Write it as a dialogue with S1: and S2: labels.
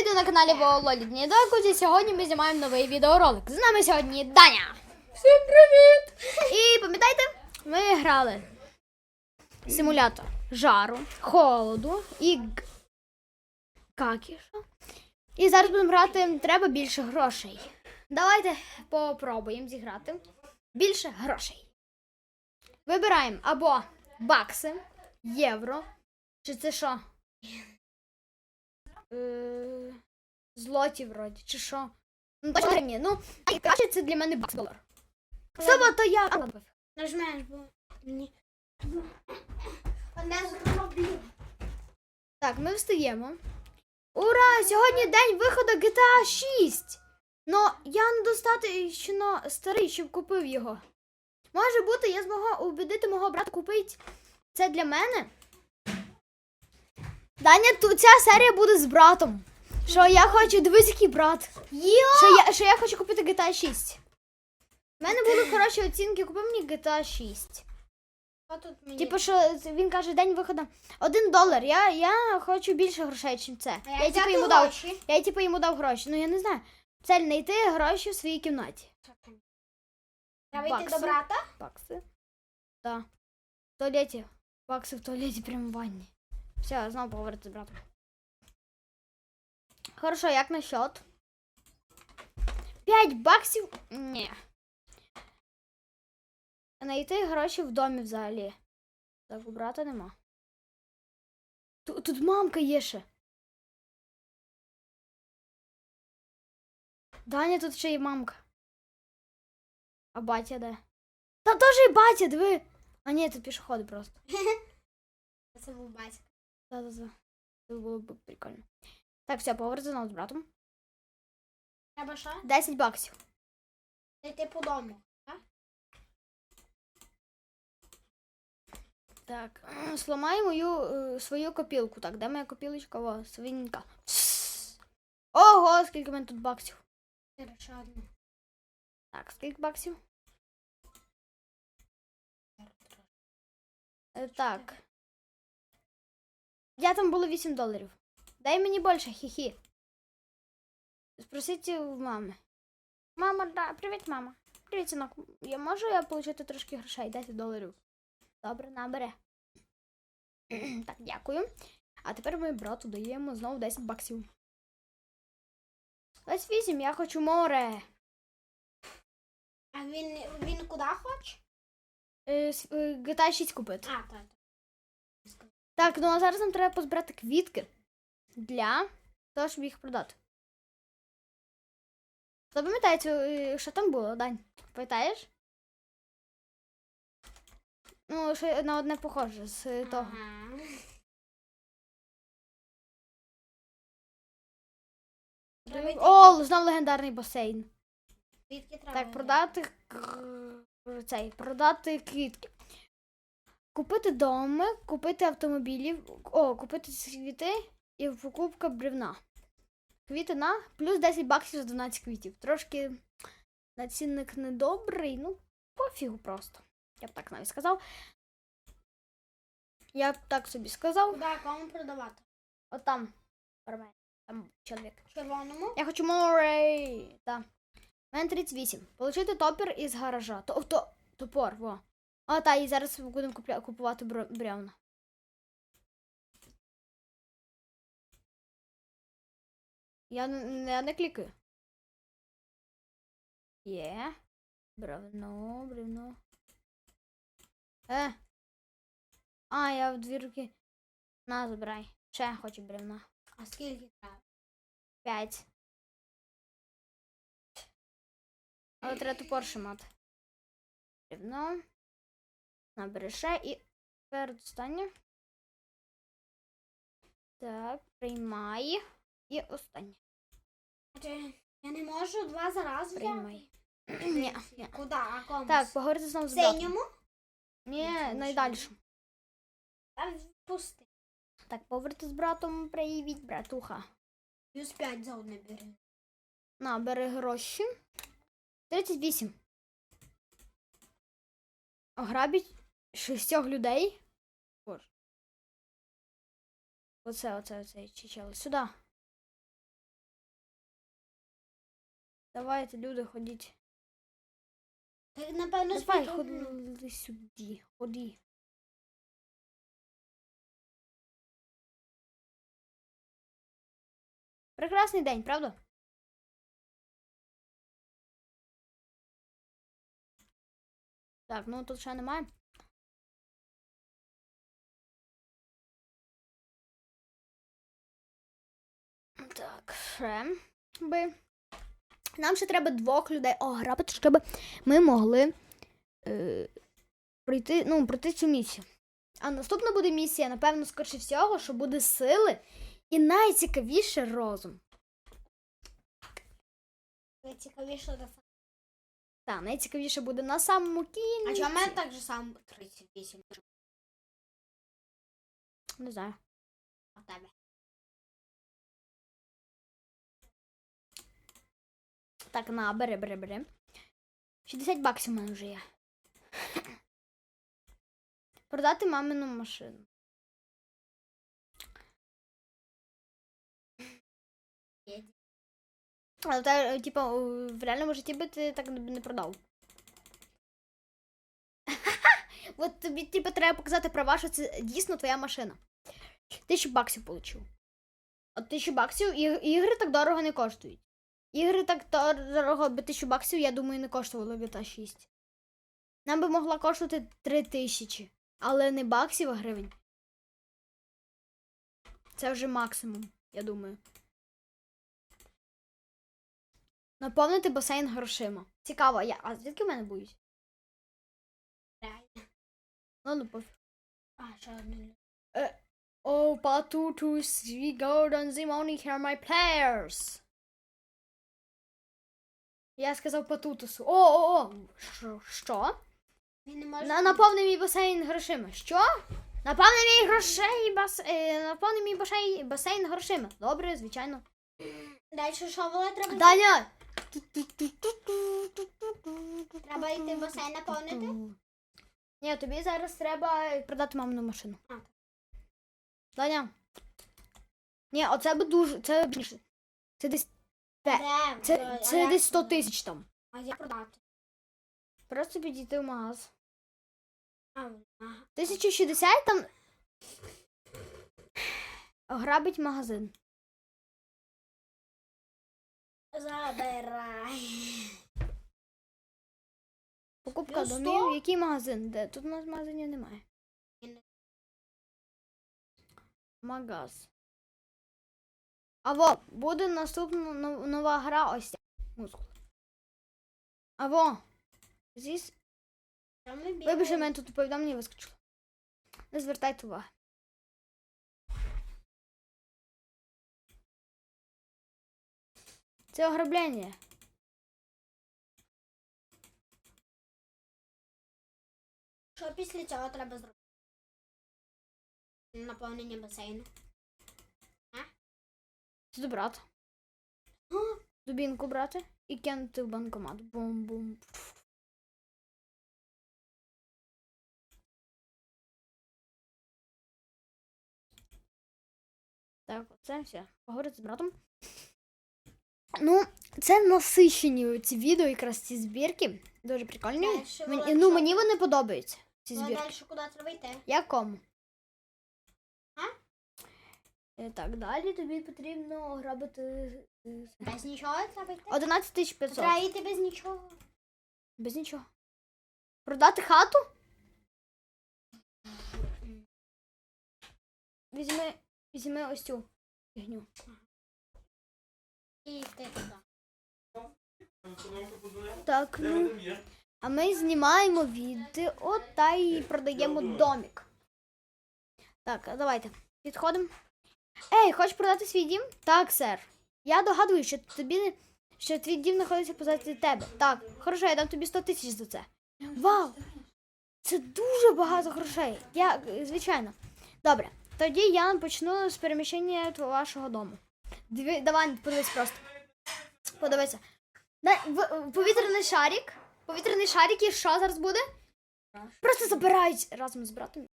S1: відео на каналі Володі Днідокузі. Сьогодні ми знімаємо новий відеоролик. З нами сьогодні Даня.
S2: Всім привіт!
S1: І пам'ятаєте, ми грали симулятор жару, холоду і какіша. І зараз будемо грати треба більше грошей. Давайте попробуємо зіграти більше грошей. Вибираємо або бакси, євро. Чи це що? Е, Злоті вроді, чи що? Ну, точно гривні. Ну, найкраще це для мене бакс долар. Соба, то я.
S2: Нажмеш, бо мені. Не зроблю.
S1: Так, ми встаємо. Ура! Сьогодні день виходу GTA 6. Но я недостатньо старий, щоб купив його. Може бути, я змогу убедити мого брата купити це для мене. Даня, ту, ця серія буде з братом. Що я хочу, дивись, який брат. Що я, що я хочу купити GTA 6. У мене були хороші оцінки, купи мені GTA 6.
S2: А тут мені.
S1: Типу, що він каже, день виходу один долар. Я, я хочу більше грошей, ніж це.
S2: А
S1: Я,
S2: як
S1: типу йому дав. Я типу йому дав гроші. Ну я не знаю. Цель знайти гроші в своїй кімнаті.
S2: Треба йти до брата?
S1: Бакси. Так. В туалеті. Бакси в туалеті прямо в ванні. Все, знову поговорити з братом. Хорошо, як на счет? 5 баксів? Ні. Знайти гроші в домі взагалі. Так, у брата нема. Тут, тут мамка є ще. Даня, тут ще є мамка. А батя де? Там теж і батя, диви. А ні, це пішоходи просто.
S2: Це був батько.
S1: Та-та-та. Це було б прикольно. Так, все, знову з братом.
S2: Треба що?
S1: 10 баксів.
S2: Йти по дому.
S1: Так, м, сломай мою е, свою копілку. Так, де моя копілочка? О, свинька. Ого, скільки в мене тут баксів. Так, скільки баксів? Е, Так. Я там було 8 доларів. Дай мені більше, хі-хі. Спросіть у мами. Мама, да, привіт, мама. Привіт, синок. Я можу я отримати трошки грошей? 10 доларів. Добре, набере. так, дякую. А тепер ми брату даємо знову 10 баксів. 28, я хочу море.
S2: А він, він куди хоче?
S1: Е, е, GTA 6 купити.
S2: А, так.
S1: Так, ну а зараз нам треба позбирати квітки для того, щоб їх продати. Хто пам'ятає, е, що там було, Дань? Пам'ятаєш? Ну, що на одне похоже з е, того. О, знов легендарний басейн.
S2: Квітки треба.
S1: Так, продати цей, продати квітки. Купити доми, купити автомобілів, о, купити цвіти і покупка бревна. Квіти на плюс 10 баксів за 12 квітів. Трошки націнник недобрий, ну, пофігу просто. Я б так навіть сказав. Я б так собі сказав.
S2: Куди, кому продавати?
S1: От там, там чоловік.
S2: Червоному?
S1: Я хочу море. Так. У мене 38. Получити топір із гаража. То, то, топор, во. А, та, і зараз будемо купля, купувати бревна. Я не, я не клікаю. Є. Бревно, бревно. Е. А, я в дві руки. На, забирай. Ще хочу бревна.
S2: А скільки треба?
S1: П'ять. Але треба топор ще мати. Рівно. Набери ще і передостаннє. Так, приймай. І останнє.
S2: Я не можу два за раз?
S1: Приймай. Ні, ні.
S2: Куди? А кому?
S1: Так, поговорити знову з братом.
S2: Синьому?
S1: Ні, найдальше.
S2: Пусти.
S1: Так, поговорити з братом, привіт, братуха.
S2: Плюс 5 за одне бери.
S1: На, бери гроші. 38. Ограбіть шістьох людей. Боже. Оце, оце, оце, чечело. Сюди. Давайте, люди, ходіть.
S2: Так, напевно,
S1: Давай, ходи сюди. Ходи. Прекрасний день, правда? Так, ну тут ще немає. Ще би. Нам ще треба двох людей ограбити, щоб ми могли е, пройти, ну, пройти цю місію. А наступна буде місія, напевно, скоріше всього, що буде сили і найцікавіше розум.
S2: Цікавіше до
S1: Так, найцікавіше буде на самому кінці.
S2: А чому в мене так же само 38
S1: Не знаю.
S2: а тебе?
S1: Так, на, бери, бери, бери. 60 баксів у мене вже є. Продати мамину машину. Але та, типа, в реальному житті би ти так не продав. От тобі типу, треба показати права, що це дійсно твоя машина. Тисячу баксів получив. От тисячу баксів і ігри так дорого не коштують. Ігри так дорого, бо тисячу баксів, я думаю, не коштувало GTA 6. Нам би могла коштувати 3 тисячі. Але не баксів, а гривень. Це вже максимум, я думаю. Наповнити басейн грошима. Цікаво, я... а звідки в мене будуть?
S2: Реально.
S1: Ну, ну пофіг.
S2: А, ще одне.
S1: Patutus, we golden the money here my players. Я сказав патутусу. О, о, о. Що? Що?
S2: Він не може.
S1: На, наповни мій басейн грошима. Що? Наповни мій грошей бас... е, наповни мій басейн, басейн грошима. Добре, звичайно.
S2: Далі що було? Треба,
S1: Даня!
S2: треба йти в басейн наповнити?
S1: Ні, тобі зараз треба продати мамину машину.
S2: А.
S1: Даня. Ні, оце би дуже. Це більше. Це десь. Де? Це, це десь 100
S2: продати?
S1: тисяч там.
S2: А як продати?
S1: Просто підійти в магаз.
S2: А, ага.
S1: 1060 там. Грабить магазин.
S2: Забирай.
S1: Покупка
S2: Плюс
S1: домів.
S2: 100?
S1: Який магазин? Де? Тут у нас магазинів немає. Магаз. Аво, буде наступна нова гра ось. Мускул.
S2: Що ми
S1: Вибачте, мене тут повідомлення вискочило. Не звертайте уваги. Це ограблення.
S2: Що після цього треба зробити? Наповнення басейну.
S1: Це брати. Дубінку брати і кинути в банкомат. Бум-бум. Так, оце все. Поговорити з братом. Ну, це насичені ці відео, якраз ці збірки. Дуже прикольні.
S2: Дальше,
S1: Мені, ну,
S2: що?
S1: мені вони подобаються. Ці
S2: Ну, а
S1: збірки.
S2: далі куди треба йти?
S1: Якому?
S2: А?
S1: Е, Так, далі тобі потрібно грабити е,
S2: Без нічого треба йти?
S1: 11 500.
S2: Треба йти без нічого.
S1: Без нічого. Продати хату? Візьми, візьми ось цю фігню.
S2: І йти туди.
S1: Так, ну. А ми знімаємо відео та й продаємо домик. Так, давайте. Підходимо. Ей, хочеш продати свій дім? Так, сер. Я догадуюсь, що тобі не- що твій дім знаходиться позаді тебе. Так, хорошо, я дам тобі 100 тисяч за це. Вау! Це дуже багато грошей. Я, звичайно. Добре, тоді я почну з переміщення вашого дому. Диві, давай, подивись просто. Подивися. Повітряний шарик. Повітряний шарик і що зараз буде? Просто забирають разом з братом.